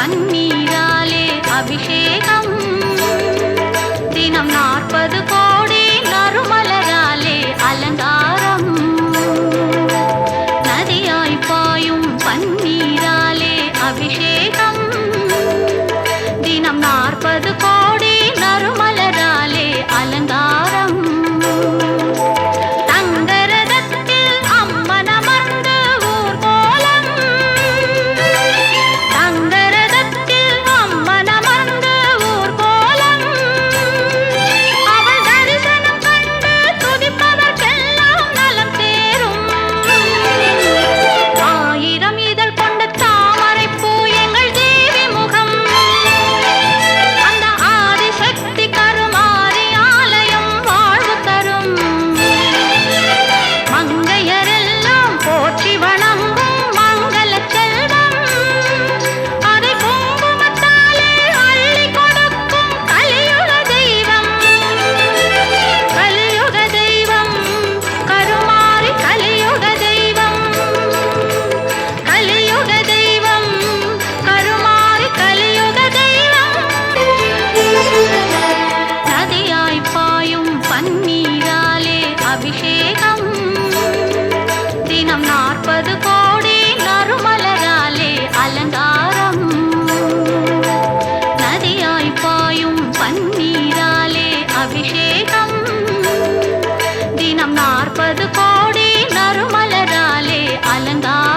பன்னீராலே அபிஷேகம். தினம் நாற்பது கோடி நறுமலராலே அலங்காரம். நதியாய் பாயும் பன்னீராலே அபிஷேகம். தேகம் தினம் நாற்பது கோடி நறுமலராலே அலங்காரம். நதியாய் பாயும் பன்னீராலே அபிஷேகம். தினம் நாற்பது கோடி நறுமலராலே அலங்காரம்.